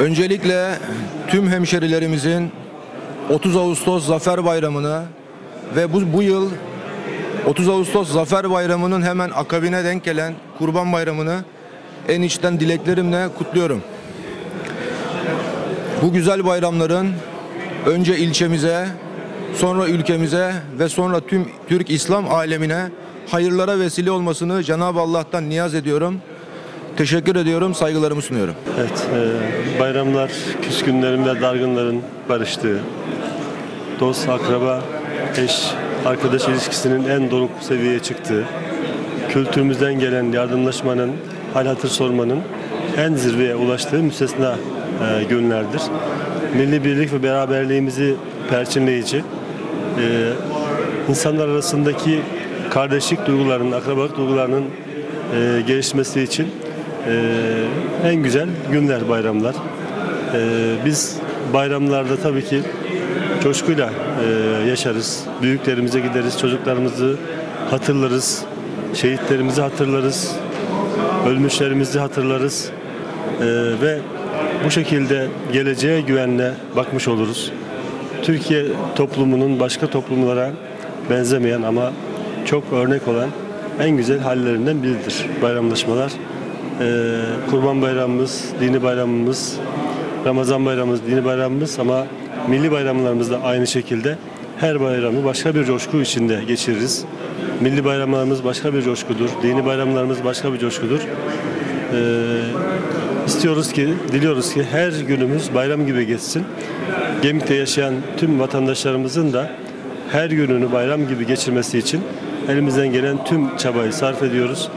Öncelikle tüm hemşerilerimizin 30 Ağustos Zafer Bayramı'nı ve bu, bu yıl 30 Ağustos Zafer Bayramı'nın hemen akabine denk gelen Kurban Bayramı'nı en içten dileklerimle kutluyorum. Bu güzel bayramların önce ilçemize, sonra ülkemize ve sonra tüm Türk İslam alemine hayırlara vesile olmasını Cenab-ı Allah'tan niyaz ediyorum. Teşekkür ediyorum, saygılarımı sunuyorum. Evet, e, bayramlar küskünlerin ve dargınların barıştığı, dost, akraba, eş, arkadaş ilişkisinin en doruk seviyeye çıktığı, kültürümüzden gelen yardımlaşmanın, hal hatır sormanın en zirveye ulaştığı müstesna e, günlerdir. Milli birlik ve beraberliğimizi perçinleyici, e, insanlar arasındaki kardeşlik duygularının, akrabalık duygularının e, gelişmesi için en güzel günler bayramlar. E, biz bayramlarda tabii ki coşkuyla e, yaşarız. Büyüklerimize gideriz, çocuklarımızı hatırlarız, şehitlerimizi hatırlarız, ölmüşlerimizi hatırlarız E, ve bu şekilde geleceğe güvenle bakmış oluruz. Türkiye toplumunun başka toplumlara benzemeyen ama çok örnek olan en güzel hallerinden biridir bayramlaşmalar. Ee, Kurban bayramımız, dini bayramımız, Ramazan bayramımız, dini bayramımız ama milli bayramlarımız da aynı şekilde her bayramı başka bir coşku içinde geçiririz. Milli bayramlarımız başka bir coşkudur, dini bayramlarımız başka bir coşkudur. Ee, istiyoruz ki, diliyoruz ki her günümüz bayram gibi geçsin. Gemik'te yaşayan tüm vatandaşlarımızın da her gününü bayram gibi geçirmesi için elimizden gelen tüm çabayı sarf ediyoruz.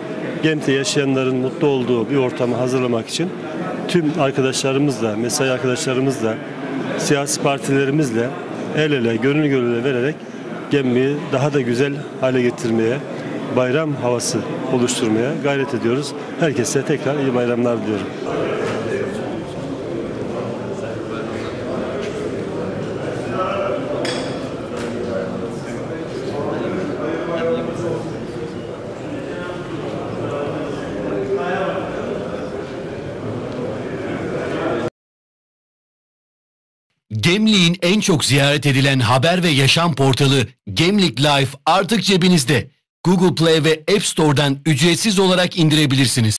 Gemik'te yaşayanların mutlu olduğu bir ortamı hazırlamak için tüm arkadaşlarımızla, mesai arkadaşlarımızla, siyasi partilerimizle el ele, gönül gönüle vererek Gemmi'yi daha da güzel hale getirmeye, bayram havası oluşturmaya gayret ediyoruz. Herkese tekrar iyi bayramlar diliyorum. Gemlik'in en çok ziyaret edilen haber ve yaşam portalı Gemlik Life artık cebinizde. Google Play ve App Store'dan ücretsiz olarak indirebilirsiniz.